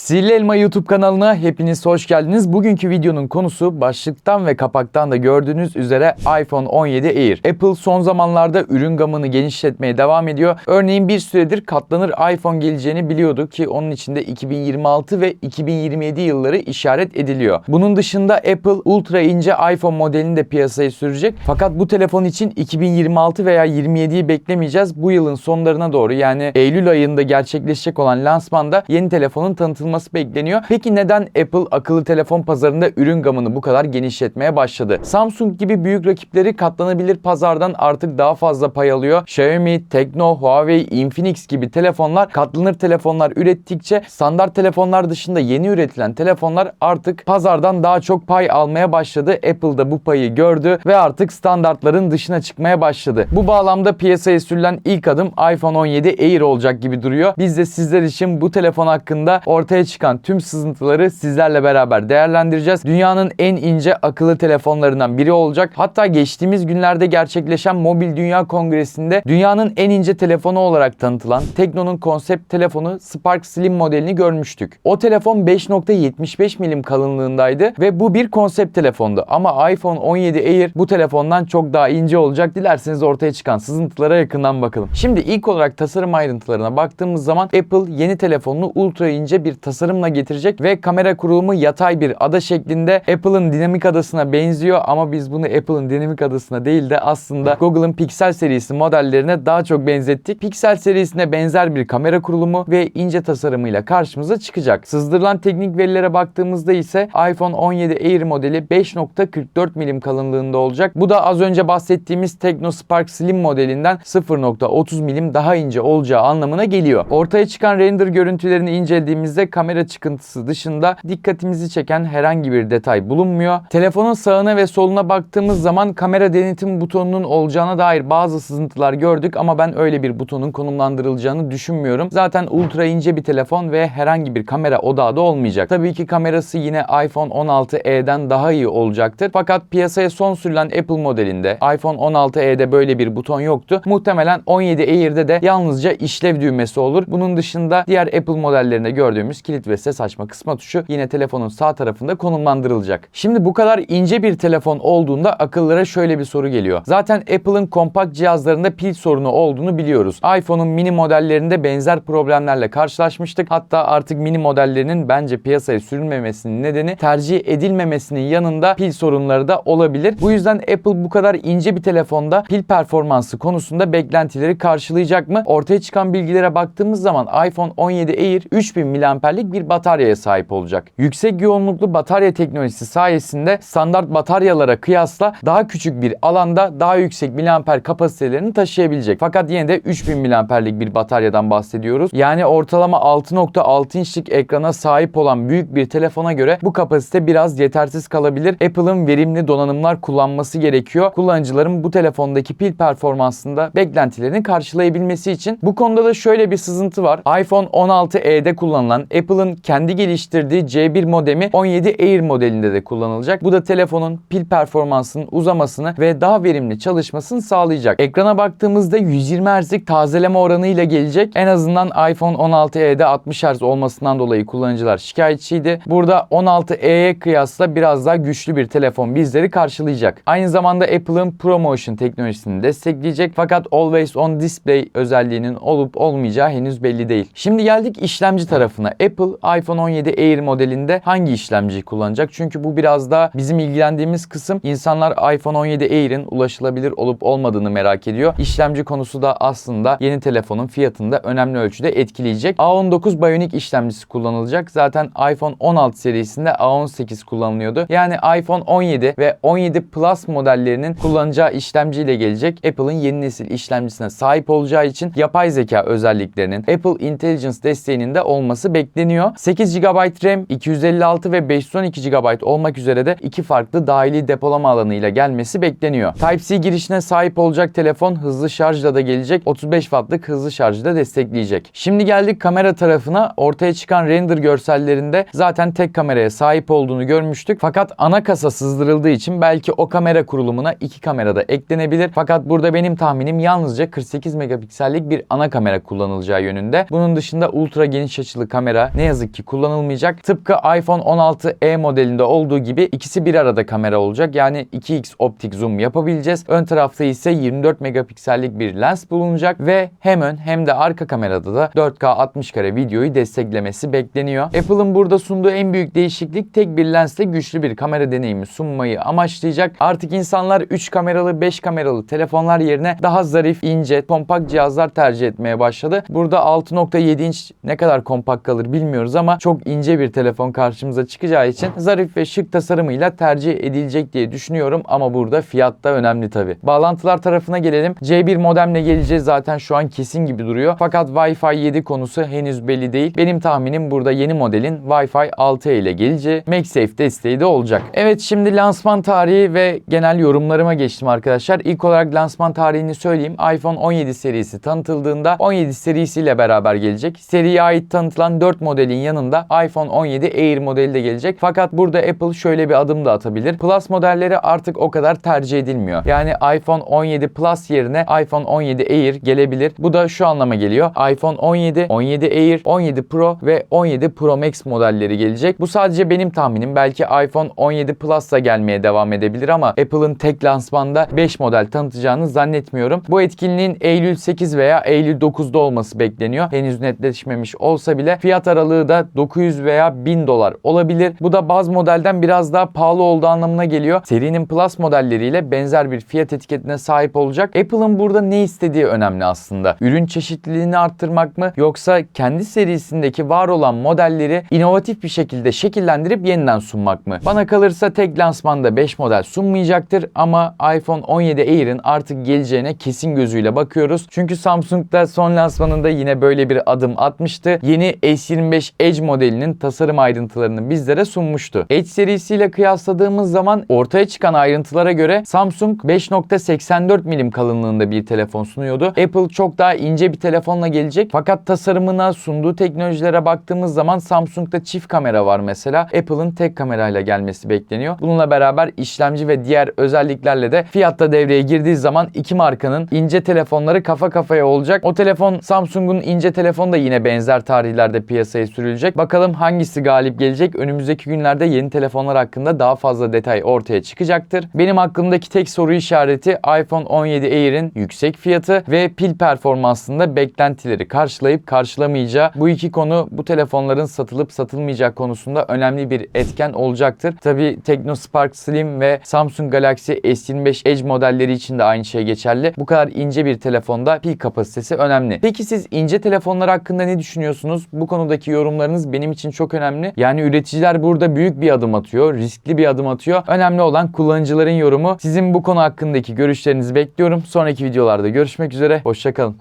Sihirli Elma YouTube kanalına hepiniz hoş geldiniz. Bugünkü videonun konusu başlıktan ve kapaktan da gördüğünüz üzere iPhone 17 Air. Apple son zamanlarda ürün gamını genişletmeye devam ediyor. Örneğin bir süredir katlanır iPhone geleceğini biliyordu ki onun içinde 2026 ve 2027 yılları işaret ediliyor. Bunun dışında Apple ultra ince iPhone modelini de piyasaya sürecek. Fakat bu telefon için 2026 veya 27'yi beklemeyeceğiz. Bu yılın sonlarına doğru yani Eylül ayında gerçekleşecek olan lansmanda yeni telefonun tanıtılması bekleniyor. Peki neden Apple akıllı telefon pazarında ürün gamını bu kadar genişletmeye başladı? Samsung gibi büyük rakipleri katlanabilir pazardan artık daha fazla pay alıyor. Xiaomi, Tecno, Huawei, Infinix gibi telefonlar katlanır telefonlar ürettikçe standart telefonlar dışında yeni üretilen telefonlar artık pazardan daha çok pay almaya başladı. Apple da bu payı gördü ve artık standartların dışına çıkmaya başladı. Bu bağlamda piyasaya sürülen ilk adım iPhone 17 Air olacak gibi duruyor. Biz de sizler için bu telefon hakkında ortaya çıkan tüm sızıntıları sizlerle beraber değerlendireceğiz. Dünyanın en ince akıllı telefonlarından biri olacak. Hatta geçtiğimiz günlerde gerçekleşen Mobil Dünya Kongresi'nde dünyanın en ince telefonu olarak tanıtılan Tekno'nun konsept telefonu Spark Slim modelini görmüştük. O telefon 5.75 milim kalınlığındaydı ve bu bir konsept telefondu. Ama iPhone 17 Air bu telefondan çok daha ince olacak. Dilerseniz ortaya çıkan sızıntılara yakından bakalım. Şimdi ilk olarak tasarım ayrıntılarına baktığımız zaman Apple yeni telefonunu ultra ince bir tasarımla getirecek ve kamera kurulumu yatay bir ada şeklinde Apple'ın dinamik adasına benziyor ama biz bunu Apple'ın dinamik adasına değil de aslında Google'ın Pixel serisi modellerine daha çok benzettik. Pixel serisine benzer bir kamera kurulumu ve ince tasarımıyla karşımıza çıkacak. Sızdırılan teknik verilere baktığımızda ise iPhone 17 Air modeli 5.44 milim kalınlığında olacak. Bu da az önce bahsettiğimiz Tecno Spark Slim modelinden 0.30 milim daha ince olacağı anlamına geliyor. Ortaya çıkan render görüntülerini incelediğimizde kamera çıkıntısı dışında dikkatimizi çeken herhangi bir detay bulunmuyor. Telefonun sağına ve soluna baktığımız zaman kamera denetim butonunun olacağına dair bazı sızıntılar gördük ama ben öyle bir butonun konumlandırılacağını düşünmüyorum. Zaten ultra ince bir telefon ve herhangi bir kamera odağı da olmayacak. Tabii ki kamerası yine iPhone 16e'den daha iyi olacaktır. Fakat piyasaya son sürülen Apple modelinde iPhone 16e'de böyle bir buton yoktu. Muhtemelen 17 Air'de de yalnızca işlev düğmesi olur. Bunun dışında diğer Apple modellerinde gördüğümüz kilit ve ses açma kısma tuşu yine telefonun sağ tarafında konumlandırılacak. Şimdi bu kadar ince bir telefon olduğunda akıllara şöyle bir soru geliyor. Zaten Apple'ın kompakt cihazlarında pil sorunu olduğunu biliyoruz. iPhone'un mini modellerinde benzer problemlerle karşılaşmıştık. Hatta artık mini modellerinin bence piyasaya sürülmemesinin nedeni tercih edilmemesinin yanında pil sorunları da olabilir. Bu yüzden Apple bu kadar ince bir telefonda pil performansı konusunda beklentileri karşılayacak mı? Ortaya çıkan bilgilere baktığımız zaman iPhone 17 Air 3000 mAh'lik bir bataryaya sahip olacak. Yüksek yoğunluklu batarya teknolojisi sayesinde standart bataryalara kıyasla daha küçük bir alanda daha yüksek miliamper kapasitelerini taşıyabilecek. Fakat yine de 3000 mAh'lik bir bataryadan bahsediyoruz. Yani ortalama 6.6 inçlik ekrana sahip olan büyük bir telefona göre bu kapasite biraz yetersiz kalabilir. Apple'ın verimli donanımlar kullanması gerekiyor. Kullanıcıların bu telefondaki pil performansında beklentilerini karşılayabilmesi için. Bu konuda da şöyle bir sızıntı var. iPhone 16e'de kullanılan Apple'ın kendi geliştirdiği C1 modemi 17 Air modelinde de kullanılacak. Bu da telefonun pil performansının uzamasını ve daha verimli çalışmasını sağlayacak. Ekrana baktığımızda 120 Hz'lik tazeleme oranı ile gelecek. En azından iPhone 16e'de 60 Hz olmasından dolayı kullanıcılar şikayetçiydi. Burada 16e'ye kıyasla biraz daha güçlü bir telefon bizleri karşılayacak. Aynı zamanda Apple'ın ProMotion teknolojisini destekleyecek fakat Always On Display özelliğinin olup olmayacağı henüz belli değil. Şimdi geldik işlemci tarafına. Apple iPhone 17 Air modelinde hangi işlemciyi kullanacak? Çünkü bu biraz da bizim ilgilendiğimiz kısım. İnsanlar iPhone 17 Air'in ulaşılabilir olup olmadığını merak ediyor. İşlemci konusu da aslında yeni telefonun fiyatını da önemli ölçüde etkileyecek. A19 Bionic işlemcisi kullanılacak. Zaten iPhone 16 serisinde A18 kullanılıyordu. Yani iPhone 17 ve 17 Plus modellerinin kullanacağı işlemciyle gelecek. Apple'ın yeni nesil işlemcisine sahip olacağı için yapay zeka özelliklerinin Apple Intelligence desteğinin de olması bekleniyor. 8 GB RAM, 256 ve 512 GB olmak üzere de iki farklı dahili depolama alanıyla gelmesi bekleniyor. Type-C girişine sahip olacak telefon hızlı şarjla da gelecek. 35 wattlık hızlı şarjı da destekleyecek. Şimdi geldik kamera tarafına. Ortaya çıkan render görsellerinde zaten tek kameraya sahip olduğunu görmüştük. Fakat ana kasa sızdırıldığı için belki o kamera kurulumuna iki kamera da eklenebilir. Fakat burada benim tahminim yalnızca 48 megapiksellik bir ana kamera kullanılacağı yönünde. Bunun dışında ultra geniş açılı kamera, ne yazık ki kullanılmayacak. Tıpkı iPhone 16e modelinde olduğu gibi ikisi bir arada kamera olacak. Yani 2x optik zoom yapabileceğiz. Ön tarafta ise 24 megapiksellik bir lens bulunacak ve hem ön hem de arka kamerada da 4K 60 kare videoyu desteklemesi bekleniyor. Apple'ın burada sunduğu en büyük değişiklik tek bir lensle güçlü bir kamera deneyimi sunmayı amaçlayacak. Artık insanlar 3 kameralı 5 kameralı telefonlar yerine daha zarif, ince, kompakt cihazlar tercih etmeye başladı. Burada 6.7 inç ne kadar kompakt kalır bilmiyoruz ama çok ince bir telefon karşımıza çıkacağı için zarif ve şık tasarımıyla tercih edilecek diye düşünüyorum ama burada fiyat da önemli tabi. Bağlantılar tarafına gelelim. C1 modemle geleceği zaten şu an kesin gibi duruyor. Fakat Wi-Fi 7 konusu henüz belli değil. Benim tahminim burada yeni modelin Wi-Fi 6 ile geleceği MagSafe desteği de olacak. Evet şimdi lansman tarihi ve genel yorumlarıma geçtim arkadaşlar. İlk olarak lansman tarihini söyleyeyim. iPhone 17 serisi tanıtıldığında 17 serisiyle beraber gelecek. Seriye ait tanıtılan 4 modelin yanında iPhone 17 Air modeli de gelecek. Fakat burada Apple şöyle bir adım da atabilir. Plus modelleri artık o kadar tercih edilmiyor. Yani iPhone 17 Plus yerine iPhone 17 Air gelebilir. Bu da şu anlama geliyor. iPhone 17, 17 Air, 17 Pro ve 17 Pro Max modelleri gelecek. Bu sadece benim tahminim. Belki iPhone 17 Plus da gelmeye devam edebilir ama Apple'ın tek lansmanda 5 model tanıtacağını zannetmiyorum. Bu etkinliğin Eylül 8 veya Eylül 9'da olması bekleniyor. Henüz netleşmemiş olsa bile fiyat aralığı da 900 veya 1000 dolar olabilir. Bu da baz modelden biraz daha pahalı olduğu anlamına geliyor. Serinin Plus modelleriyle benzer bir fiyat etiketine sahip olacak. Apple'ın burada ne istediği önemli aslında. Ürün çeşitliliğini arttırmak mı yoksa kendi serisindeki var olan modelleri inovatif bir şekilde şekillendirip yeniden sunmak mı? Bana kalırsa tek lansmanda 5 model sunmayacaktır ama iPhone 17 Air'in artık geleceğine kesin gözüyle bakıyoruz. Çünkü Samsung da son lansmanında yine böyle bir adım atmıştı. Yeni S25 Edge modelinin tasarım ayrıntılarını bizlere sunmuştu. Edge serisiyle kıyasladığımız zaman ortaya çıkan ayrıntılara göre Samsung 5.84 milim kalınlığında bir telefon sunuyordu. Apple çok daha ince bir telefonla gelecek. Fakat tasarımına sunduğu teknolojilere baktığımız zaman Samsung'da çift kamera var mesela. Apple'ın tek kamerayla gelmesi bekleniyor. Bununla beraber işlemci ve diğer özelliklerle de fiyatta devreye girdiği zaman iki markanın ince telefonları kafa kafaya olacak. O telefon Samsung'un ince telefonu da yine benzer tarihlerde piyasaya sürülecek. Bakalım hangisi galip gelecek? Önümüzdeki günlerde yeni telefonlar hakkında daha fazla detay ortaya çıkacaktır. Benim aklımdaki tek soru işareti iPhone 17 Air'in yüksek fiyatı ve pil performansında beklentileri karşılayıp karşılamayacağı. Bu iki konu bu telefonların satılıp satılmayacak konusunda önemli bir etken olacaktır. Tabi TeknoSpark Slim ve Samsung Galaxy S25 Edge modelleri için de aynı şey geçerli. Bu kadar ince bir telefonda pil kapasitesi önemli. Peki siz ince telefonlar hakkında ne düşünüyorsunuz? Bu konudaki yorumlarınız benim için çok önemli. Yani üreticiler burada büyük bir adım atıyor, riskli bir adım atıyor. Önemli olan kullanıcıların yorumu. Sizin bu konu hakkındaki görüşlerinizi bekliyorum. Sonraki videolarda görüşmek üzere. Hoşçakalın.